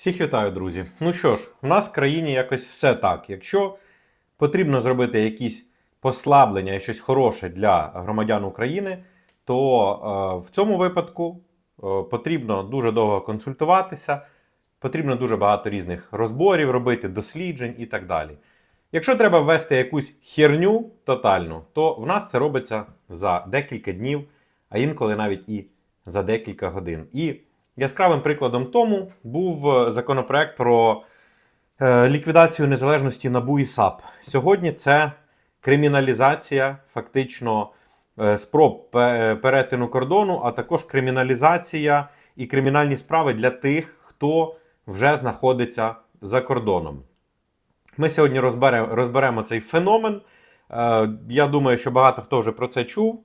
Всіх вітаю, друзі. Ну що ж, в нас в країні якось все так. Якщо потрібно зробити якісь послаблення і щось хороше для громадян України, то е, в цьому випадку е, потрібно дуже довго консультуватися, потрібно дуже багато різних розборів робити, досліджень і так далі. Якщо треба ввести якусь херню тотальну, то в нас це робиться за декілька днів, а інколи навіть і за декілька годин. І яскравим прикладом тому був е, законопроект про е, ліквідацію незалежності НАБУ і САП. Сьогодні це криміналізація фактично е, спроб перетину кордону, а також криміналізація і кримінальні справи для тих, хто вже знаходиться за кордоном. Ми сьогодні розберемо, цей феномен. Я думаю, що багато хто вже про це чув.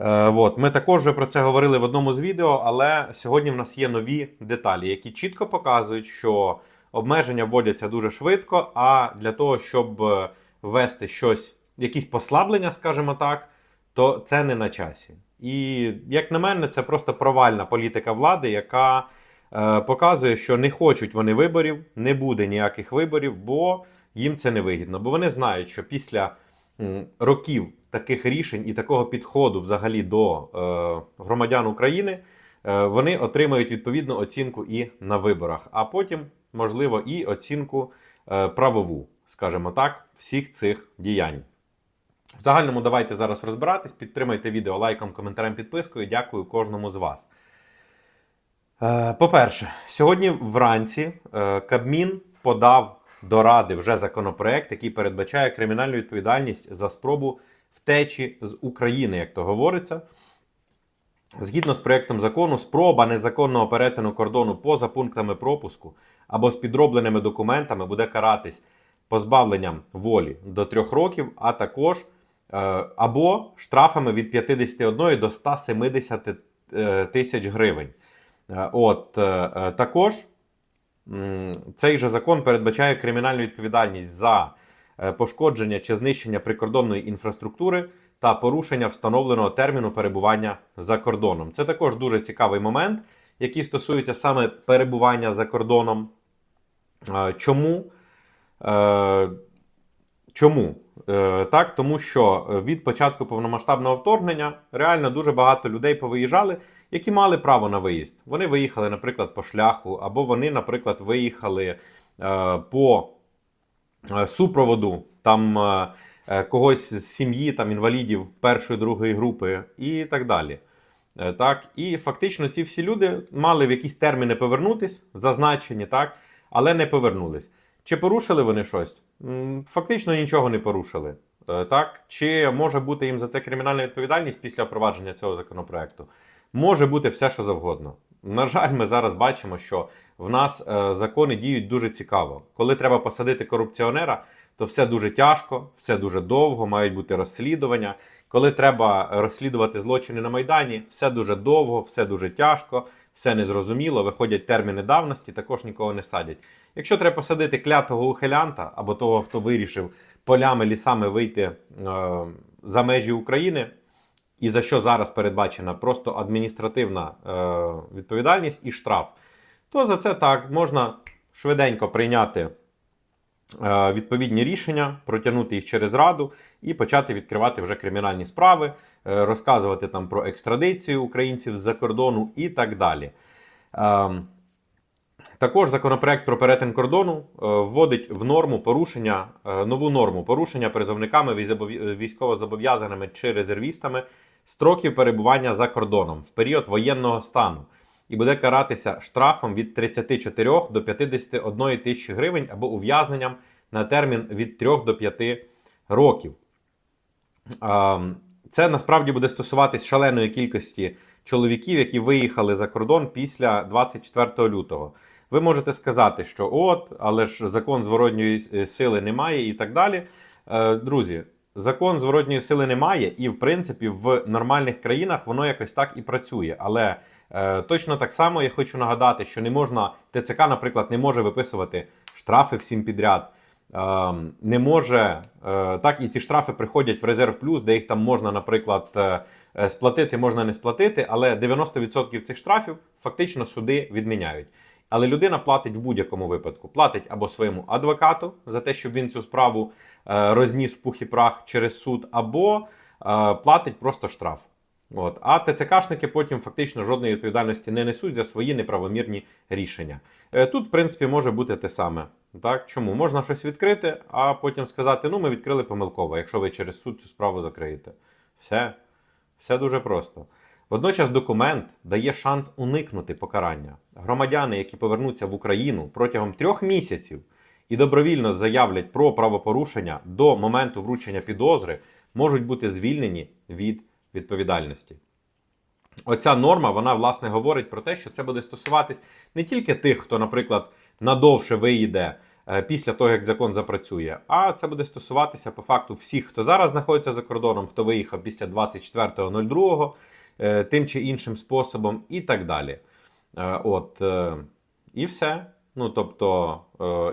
Е, От. Ми також вже про це говорили в одному з відео, але сьогодні в нас є нові деталі, які чітко показують, що обмеження вводяться дуже швидко, а для того, щоб е, ввести щось, якісь послаблення, скажімо так, то це не на часі. І, як на мене, це просто провальна політика влади, яка е, показує, що не хочуть вони виборів, не буде ніяких виборів, бо їм це не вигідно. Бо вони знають, що після років таких рішень і такого підходу взагалі до е, громадян України, е, вони отримають відповідну оцінку і на виборах, а потім, можливо, і оцінку е, правову, скажімо так, всіх цих діянь. В загальному давайте зараз розбиратись. Підтримайте відео лайком, коментарем, підпискою. Дякую кожному з вас. По-перше, сьогодні вранці Кабмін подав до Ради вже законопроект, який передбачає кримінальну відповідальність за спробу втечі з України, як то говориться. Згідно з проєктом закону, спроба незаконного перетину кордону поза пунктами пропуску або з підробленими документами буде каратись позбавленням волі до 3 років, а також е, або штрафами від 51 до 170 е, тисяч гривень. Е, От також цей же закон передбачає кримінальну відповідальність за е, пошкодження чи знищення прикордонної інфраструктури та порушення встановленого терміну перебування за кордоном. Це також дуже цікавий момент, який стосується саме перебування за кордоном. Е, Чому? Е, Чому? Е, Так, тому що від початку повномасштабного вторгнення реально дуже багато людей повиїжджали, які мали право на виїзд. Вони виїхали, наприклад, по шляху, або вони, наприклад, виїхали е, по е, супроводу там е, е, когось з сім'ї, там інвалідів першої, другої групи і так далі. Е, Так, і фактично ці всі люди мали в якісь терміни повернутись, зазначені, так, але не повернулись. Чи порушили вони щось? Фактично нічого не порушили. Е, Так? Чи може бути їм за це кримінальна відповідальність після впровадження цього законопроекту? Може бути все, що завгодно. На жаль, ми зараз бачимо, що в нас е, закони діють дуже цікаво. Коли треба посадити корупціонера, то все дуже тяжко, все дуже довго, мають бути розслідування. Коли треба розслідувати злочини на Майдані, все дуже довго, все дуже тяжко, все незрозуміло, виходять терміни давності, також нікого не садять. Якщо треба посадити клятого ухилянта або того, хто вирішив полями, лісами вийти е, за межі України, і за що зараз передбачена просто адміністративна е, відповідальність і штраф, то за це так можна швиденько прийняти відповідні рішення, протягнути їх через раду і почати відкривати вже кримінальні справи, е, розказувати там про екстрадицію українців з-за кордону і так далі. Ем, також законопроект про перетин кордону е, вводить в норму порушення е, нову норму порушення призовниками військово- військовозобов'язаними чи резервістами строків перебування за кордоном в період воєнного стану і буде каратися штрафом від 34 до 51 тисячі гривень або ув'язненням на термін від 3 до 5 років. Це насправді буде стосуватись шаленої кількості чоловіків, які виїхали за кордон після 24 лютого. Ви можете сказати, що от, але ж закон зворотньої е, сили немає і так далі. Е, Друзі, закон зворотньої сили немає, і в принципі в нормальних країнах воно якось так і працює. Але е, точно так само я хочу нагадати, що не можна ТЦК, наприклад, не може виписувати штрафи всім підряд. Е, Не може е, так, і ці штрафи приходять в резерв плюс, де їх там можна, наприклад, е, е, сплатити, можна не сплатити, але 90% цих штрафів фактично суди відміняють. Але людина платить в будь-якому випадку. Платить або своєму адвокату за те, щоб він цю справу розніс в пух і прах через суд, або платить просто штраф. От. А ТЦКшники потім фактично жодної відповідальності не несуть за свої неправомірні рішення. Е, Тут, в принципі, може бути те саме. Так? Чому? Можна щось відкрити, а потім сказати: ну, ми відкрили помилково, якщо ви через суд цю справу закриєте. Все. Все дуже просто. Водночас документ дає шанс уникнути покарання. Громадяни, які повернуться в Україну протягом трьох місяців і добровільно заявлять про правопорушення до моменту вручення підозри, можуть бути звільнені від відповідальності. Оця норма, вона власне говорить про те, що це буде стосуватись не тільки тих, хто, наприклад, надовше виїде е, після того, як закон запрацює, а це буде стосуватися по факту всіх, хто зараз знаходиться за кордоном, хто виїхав після 24.02, е, тим чи іншим способом, і так далі. Е, От, і все. Ну, тобто,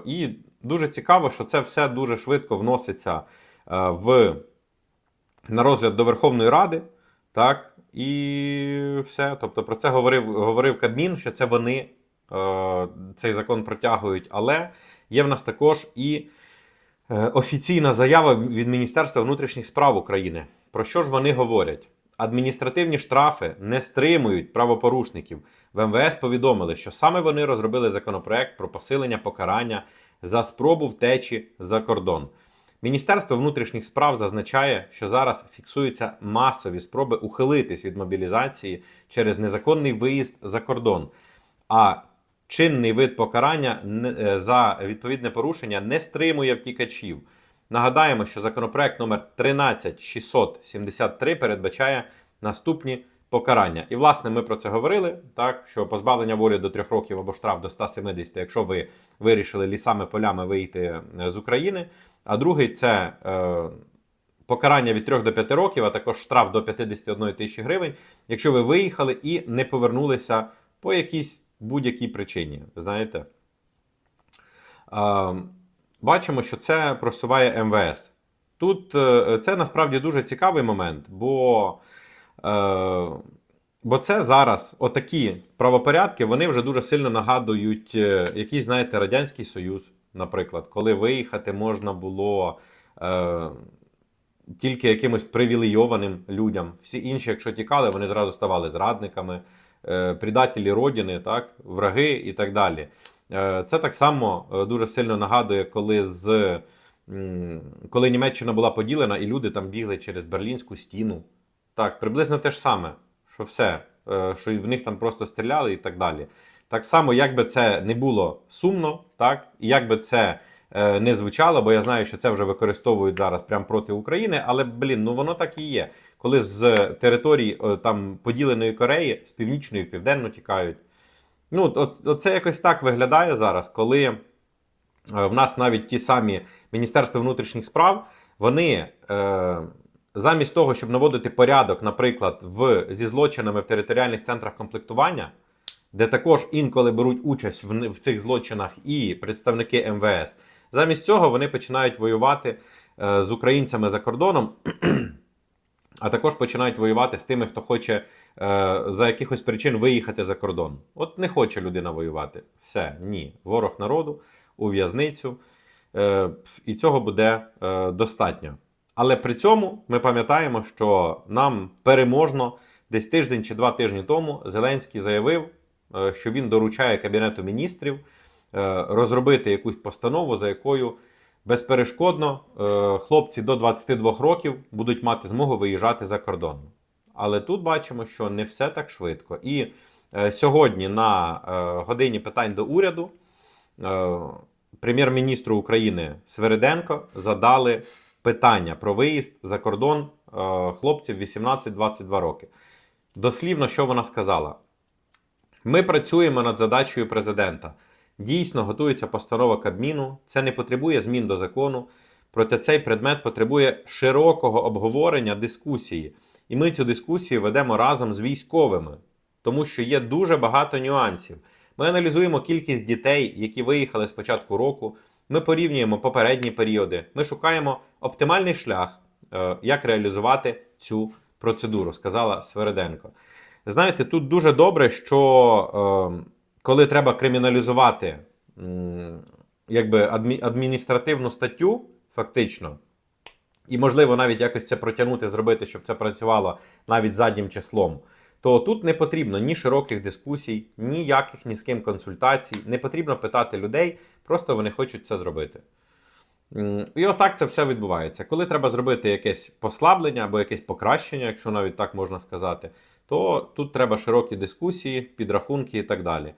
і дуже цікаво, що це все дуже швидко вноситься в, на розгляд до Верховної Ради. Так, і все. Тобто про це говорив, говорив Кабмін, що це вони е, цей закон протягують. Але є в нас також і е, офіційна заява від Міністерства внутрішніх справ України. Про що ж вони говорять? Адміністративні штрафи не стримують правопорушників. В МВС повідомили, що саме вони розробили законопроект про посилення покарання за спробу втечі за кордон. Міністерство внутрішніх справ зазначає, що зараз фіксуються масові спроби ухилитись від мобілізації через незаконний виїзд за кордон. А чинний вид покарання е, за відповідне порушення не стримує втікачів. Нагадаємо, що законопроект номер 13673 передбачає наступні покарання. І, власне, ми про це говорили, так, що позбавлення волі до 3 років або штраф до 170, якщо ви вирішили лісами полями вийти е, з України. А другий це е, покарання від 3 до 5 років, а також штраф до 51 тисячі гривень, якщо ви виїхали і не повернулися по якійсь будь-якій причині. Знаєте? Е, бачимо, що це просуває МВС. Тут е, це насправді дуже цікавий момент, бо, бо це зараз отакі правопорядки, вони вже дуже сильно нагадують е, якийсь, знаєте, Радянський Союз, наприклад, коли виїхати можна було е, тільки якимось привілейованим людям. Всі інші, якщо тікали, вони зразу ставали зрадниками, е, предателі родини, так, враги і так далі. Е, Це так само е, дуже сильно нагадує, коли з коли Німеччина була поділена, і люди там бігли через Берлінську стіну. Так, приблизно те ж саме, що все, е, що в них там просто стріляли і так далі. Так само, як би це не було сумно, так, і як би це е, не звучало, бо я знаю, що це вже використовують зараз прямо проти України, але блін, ну воно так і є. Коли з території е, там поділеної Кореї, з північної в південну тікають. Ну, оце якось так виглядає зараз, коли в нас навіть ті самі Міністерства внутрішніх справ, вони е, замість того, щоб наводити порядок, наприклад, в, зі злочинами в територіальних центрах комплектування, де також інколи беруть участь в, в цих злочинах і представники МВС, замість цього вони починають воювати е, з українцями за кордоном. А також починають воювати з тими, хто хоче е, за якихось причин виїхати за кордон. От не хоче людина воювати. Все, ні. Ворог народу у в'язницю. Е, і цього буде е, достатньо. Але при цьому ми пам'ятаємо, що нам переможно десь тиждень чи два тижні тому Зеленський заявив, е, що він доручає Кабінету міністрів е, розробити якусь постанову, за якою безперешкодно е, хлопці до 22 років будуть мати змогу виїжджати за кордон. Але тут бачимо, що не все так швидко. І сьогодні на годині питань до уряду прем'єр-міністру України Свериденко задали питання про виїзд за кордон е, хлопців 18-22 роки. Дослівно, що вона сказала? Ми працюємо над задачею президента. Дійсно, готується постанова Кабміну. Це не потребує змін до закону. Проте цей предмет потребує широкого обговорення дискусії. І ми цю дискусію ведемо разом з військовими, тому що є дуже багато нюансів. Ми аналізуємо кількість дітей, які виїхали з початку року. Ми порівнюємо попередні періоди. Ми шукаємо оптимальний шлях, е, як реалізувати цю процедуру, сказала Свереденко. Знаєте, тут дуже добре, що е, коли треба криміналізувати якби адмі- адміністративну статтю, фактично, і можливо навіть якось це протягнути, зробити, щоб це працювало навіть заднім числом. То тут не потрібно ні широких дискусій, ніяких ні з ким консультацій, не потрібно питати людей, просто вони хочуть це зробити. І отак це все відбувається. Коли треба зробити якесь послаблення або якесь покращення, якщо навіть так можна сказати, то тут треба широкі дискусії, підрахунки і так далі. Е,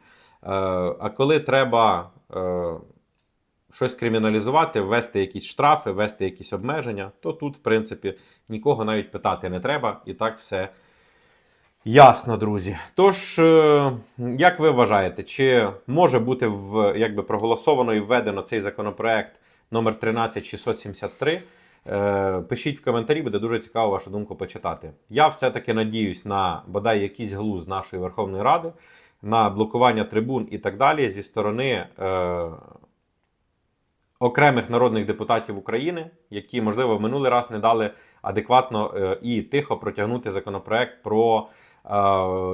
А коли треба е, щось криміналізувати, ввести якісь штрафи, ввести якісь обмеження, то тут, в принципі, нікого навіть питати не треба, і так все ясно, друзі. Тож, е, як ви вважаєте, чи може бути в, якби, проголосовано і введено цей законопроект номер 13673? Е, Пишіть в коментарі, буде дуже цікаво вашу думку почитати. Я все-таки надіюсь на бодай якийсь глуз нашої Верховної Ради, на блокування трибун і так далі зі сторони е, окремих народних депутатів України, які, можливо, в минулий раз не дали адекватно е, і тихо протягнути законопроект про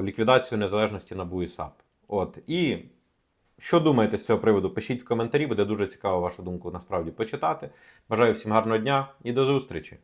ліквідацію незалежності НАБУ і САП. От і що думаєте з цього приводу? Пишіть в коментарі, буде дуже цікаво вашу думку насправді почитати. Бажаю всім гарного дня і до зустрічі!